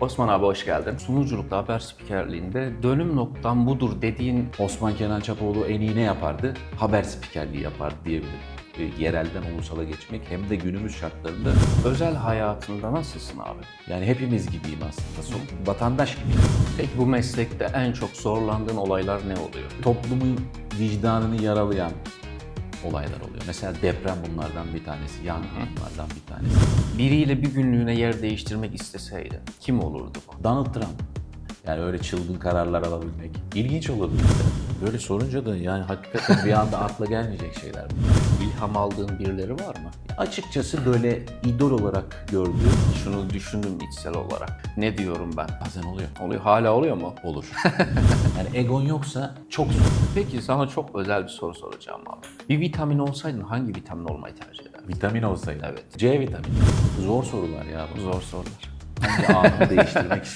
Osman abi hoş geldin. Sunuculukta haber spikerliğinde dönüm noktam budur dediğin Osman Kenan Çapoğlu en iyi ne yapardı? Haber spikerliği yapardı diyebilirim. E, Yerelden ulusala geçmek hem de günümüz şartlarında özel hayatında nasılsın abi? yani hepimiz gibiyim aslında. So- vatandaş gibiyim. Peki bu meslekte en çok zorlandığın olaylar ne oluyor? Toplumun vicdanını yaralayan olaylar oluyor. Mesela deprem bunlardan bir tanesi, yangın bunlardan bir tanesi. Biriyle bir günlüğüne yer değiştirmek isteseydin kim olurdu bu? Donald Trump. Yani öyle çılgın kararlar alabilmek. ilginç olurdu. Böyle sorunca da yani hakikaten bir anda akla gelmeyecek şeyler. İlham aldığın birileri var mı? Açıkçası böyle idol olarak gördüğüm Şunu düşündüm içsel olarak. Ne diyorum ben? bazen oluyor. Oluyor. Hala oluyor mu? Olur. yani egon yoksa çok zor. Peki sana çok özel bir soru soracağım abi. Bir vitamin olsaydın hangi vitamin olmayı tercih ederdin? Vitamin olsaydı. Evet. C vitamini. Zor sorular ya. bu. Zor sorular. Hangi anımı değiştirmek